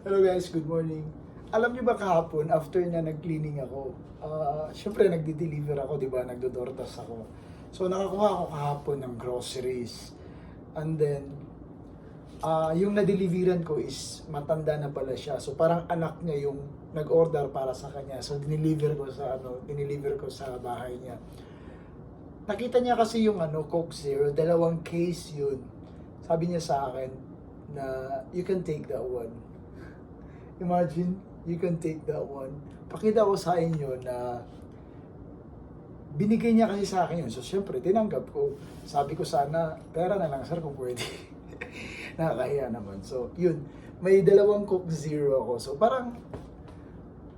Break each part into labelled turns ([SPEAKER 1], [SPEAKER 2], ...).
[SPEAKER 1] Hello guys, good morning. Alam niyo ba kahapon, after na nag-cleaning ako, ah syempre nagdi-deliver ako, di ba? Nagdodortas ako. So nakakuha ako kahapon ng groceries. And then, ah yung na-deliveran ko is matanda na pala siya. So parang anak niya yung nag-order para sa kanya. So dineliver ko sa ano, dineliver ko sa bahay niya. Nakita niya kasi yung ano, Coke Zero, dalawang case yun. Sabi niya sa akin na you can take that one. Imagine, you can take that one. Pakita ko sa inyo na binigay niya kasi sa akin yun. So, syempre, tinanggap ko. Sabi ko sana, pera na lang, sir, kung pwede. Nakakahiya naman. So, yun. May dalawang Coke Zero ako. So, parang,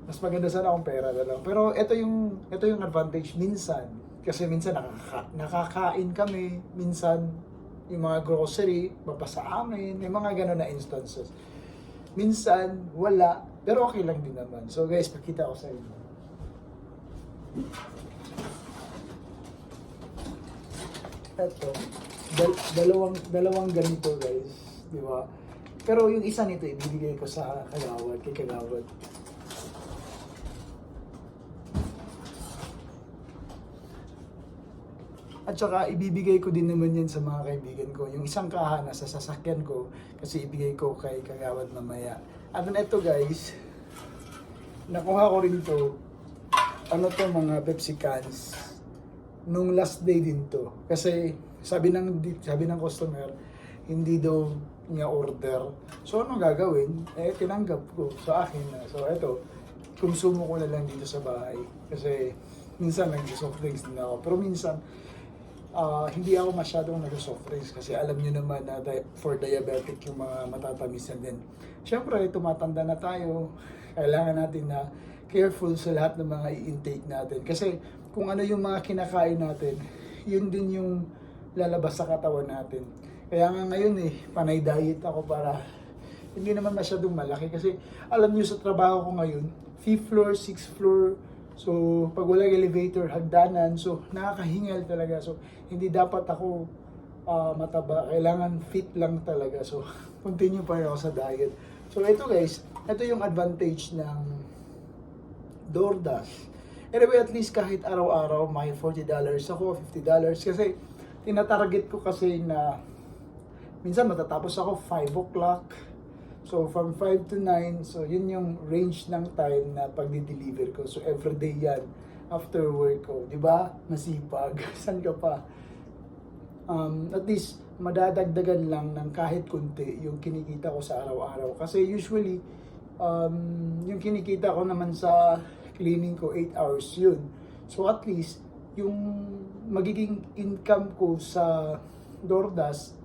[SPEAKER 1] mas maganda sana akong pera na lang. Pero ito yung, ito yung advantage minsan. Kasi minsan nakaka, nakakain kami. Minsan, yung mga grocery, mapasa amin. May mga gano'n na instances. Minsan, wala. Pero okay lang din naman. So guys, pakita ko sa inyo. Ito. Dal- dalawang, dalawang ganito guys. Di ba? Pero yung isa nito, ibibigay ko sa kagawad, kay kagawad. At saka ibibigay ko din naman yan sa mga kaibigan ko. Yung isang kaha na sa sasakyan ko kasi ibigay ko kay Kagawad mamaya. At ito guys, nakuha ko rin to. Ano to mga Pepsi cans. Nung last day din to. Kasi sabi ng sabi ng customer, hindi daw niya order. So ano gagawin? Eh tinanggap ko sa akin na. So eto, konsumo ko na lang dito sa bahay. Kasi minsan nag-soft drinks din ako. Pero minsan, Ah, hindi ako masyadong nag-soft drinks kasi alam niyo naman na di- for diabetic yung mga matatamisan din. Siyempre, tumatanda na tayo. Kailangan natin na careful sa lahat ng mga i-intake natin. Kasi kung ano yung mga kinakain natin, yun din yung lalabas sa katawan natin. Kaya nga ngayon eh, panay diet ako para hindi naman masyadong malaki. Kasi alam niyo sa trabaho ko ngayon, 5th floor, 6th floor, So, pag walang elevator, hagdanan, so nakakahingal talaga. So, hindi dapat ako ah, mataba. Kailangan fit lang talaga. So, continue pa rin ako sa diet. So, ito guys, ito yung advantage ng DoorDash. Anyway, at least kahit araw-araw, may $40 ako, $50. Kasi, tinatarget ko kasi na minsan matatapos ako 5 o'clock. So, from 5 to 9, so yun yung range ng time na pagdi-deliver ko. So, everyday yan after work ko. Di ba? Masipag. San ka pa? Um, at least, madadagdagan lang ng kahit kunti yung kinikita ko sa araw-araw. Kasi usually, um, yung kinikita ko naman sa cleaning ko, 8 hours yun. So, at least, yung magiging income ko sa DoorDash,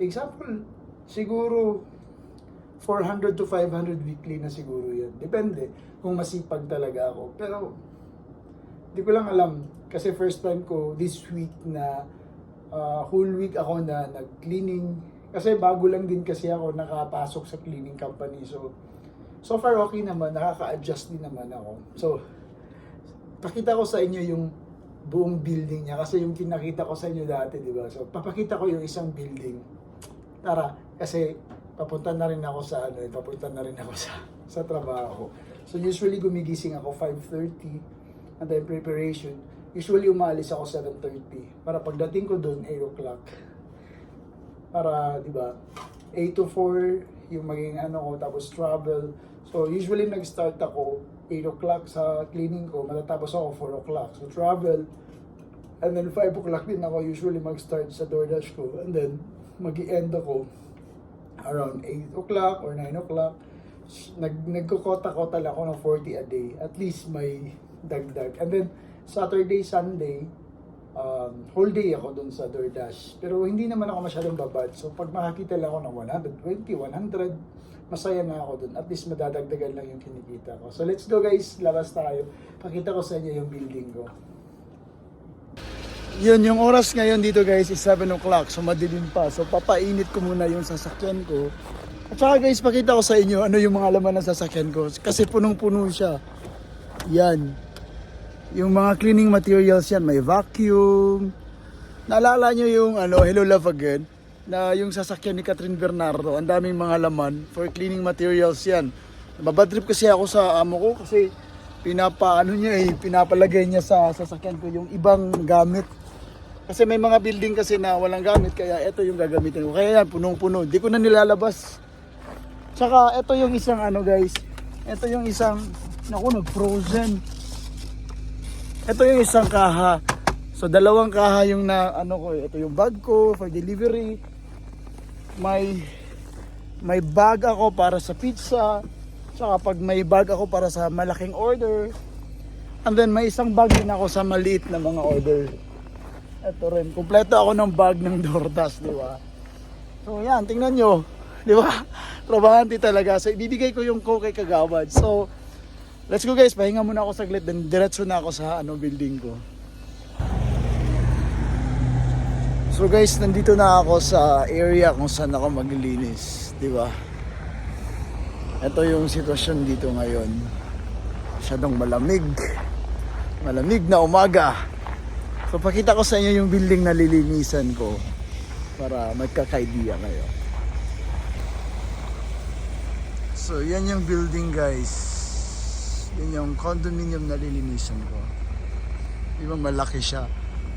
[SPEAKER 1] example, siguro 400 to 500 weekly na siguro yan. Depende kung masipag talaga ako. Pero, di ko lang alam. Kasi first time ko this week na uh, whole week ako na nag-cleaning. Kasi bago lang din kasi ako nakapasok sa cleaning company. So, so far okay naman. Nakaka-adjust din naman ako. So, pakita ko sa inyo yung buong building niya. Kasi yung pinakita ko sa inyo dati, di ba? So, papakita ko yung isang building. Tara, kasi papunta na rin ako sa ano, papunta na rin ako sa sa trabaho. So usually gumigising ako 5:30 and then preparation. Usually umalis ako 7:30 para pagdating ko doon 8 o'clock. Para, di ba, 8 to 4 yung maging ano ko, tapos travel. So usually nag-start ako 8 o'clock sa cleaning ko, matatapos ako 4 o'clock. So travel, and then 5 o'clock din ako usually mag-start sa DoorDash ko. And then, mag end ako around 8 o'clock or 9 o'clock. Nag, nagkukota-kota lang ako ng 40 a day. At least may dagdag. And then, Saturday, Sunday, um, whole day ako dun sa DoorDash. Pero hindi naman ako masyadong babad. So, pag makakita lang ako ng 120, 100, masaya na ako dun. At least madadagdagan lang yung kinikita ko. So, let's go guys. Labas tayo. Pakita ko sa inyo yung building ko. Yun, yung oras ngayon dito guys is 7 o'clock. So madilim pa. So papainit ko muna yung sasakyan ko. At saka guys, pakita ko sa inyo ano yung mga laman ng sasakyan ko. Kasi punong-puno siya. Yan. Yung mga cleaning materials yan. May vacuum. Naalala nyo yung ano, Hello Love Again? na yung sasakyan ni Catherine Bernardo, ang daming mga laman for cleaning materials yan. Nababadrip kasi ako sa amo ko kasi pinapa ano niya eh, pinapalagay niya sa sasakyan ko yung ibang gamit. Kasi may mga building kasi na walang gamit kaya ito yung gagamitin ko. Kaya yan, punong-puno. Hindi ko na nilalabas. Tsaka ito yung isang ano guys. Ito yung isang naku nag-frozen. Ito yung isang kaha. So dalawang kaha yung na ano ko, ito yung bag ko for delivery. May may bag ako para sa pizza. Tsaka pag may bag ako para sa malaking order. And then may isang bag din ako sa maliit na mga order. Ito rin, kumpleto ako ng bag ng DoorDash, di ba? So yan, tingnan nyo. Di ba? Trabahante talaga. So ibibigay ko yung ko kay Kagawad. So let's go guys, pahinga muna ako saglit. Then diretso na ako sa ano building ko. So guys, nandito na ako sa area kung saan ako maglilinis, di ba? Ito yung sitwasyon dito ngayon. Masyadong malamig. Malamig na umaga. So pakita ko sa inyo yung building na lilinisan ko para magkaka-idea kayo. So yan yung building guys. Yan yung condominium na lilinisan ko. Di malaki siya?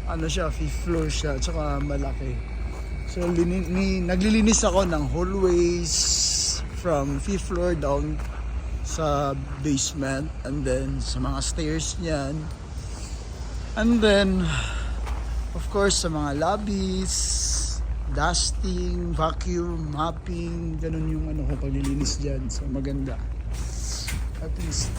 [SPEAKER 1] Ano siya, fifth floor siya, tsaka malaki. So lini, ni, naglilinis ako ng hallways from fifth floor down sa basement and then sa mga stairs niyan. And then, of course, sa mga lobbies, dusting, vacuum, mopping, ganun yung ano ko paglilinis dyan. So maganda. At least.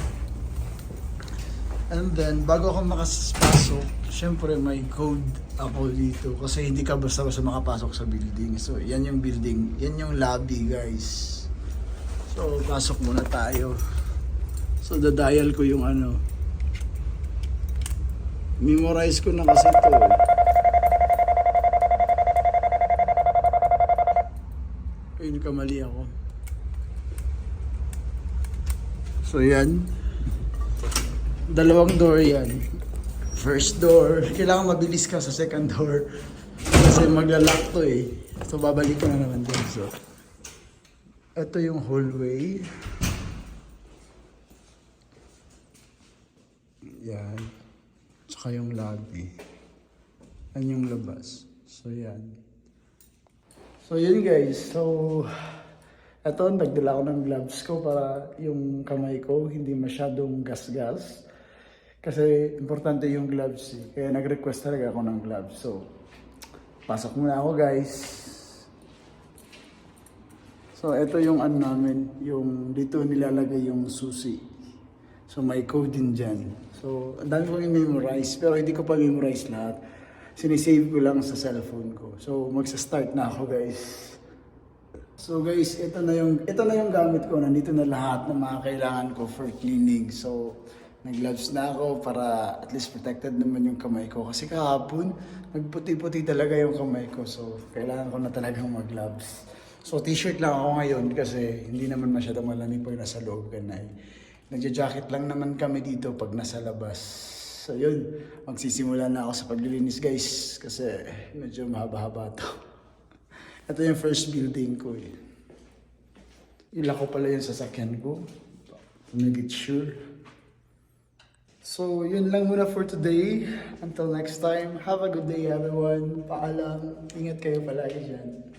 [SPEAKER 1] And then, bago ako makapasok, syempre may code ako dito kasi hindi ka basta-basta makapasok sa building. So, yan yung building. Yan yung lobby, guys. So, pasok muna tayo. So, dadial ko yung ano. Memorize ko na kasi to. eh. Ayun, kamali ako. So, yan. Dalawang door yan. First door, kailangan mabilis ka sa second door. Kasi maglalak to eh. So babalik na naman din. So, ito yung hallway. Yan. Tsaka yung lobby. Yan yung labas. So yan. So yun guys. So, ito, nagdala ko ng gloves ko para yung kamay ko hindi masyadong gas-gas. Kasi importante yung gloves eh. Kaya nag-request talaga ako ng gloves. So, pasok muna ako guys. So, ito yung ano namin. Yung dito nilalagay yung susi. So, may code din dyan. So, ang dami kong i-memorize. Pero hindi ko pa memorize lahat. Sinisave ko lang sa cellphone ko. So, magsa-start na ako guys. So guys, ito na yung ito na yung gamit ko. Nandito na lahat ng mga kailangan ko for cleaning. So nag-gloves na ako para at least protected naman yung kamay ko. Kasi kahapon, nagputi-puti talaga yung kamay ko. So kailangan ko na talagang mag-gloves. So t-shirt lang ako ngayon kasi hindi naman masyadong malamig pag nasa loob ka na. eh. Nagja-jacket lang naman kami dito pag nasa labas. So yun, magsisimula na ako sa paglilinis guys kasi medyo mahaba-haba to. Ito yung first building ko eh. Ila pala yung sasakyan ko. To make it sure. So, yun lang muna for today. Until next time, have a good day everyone. Paalam. Ingat kayo palagi dyan.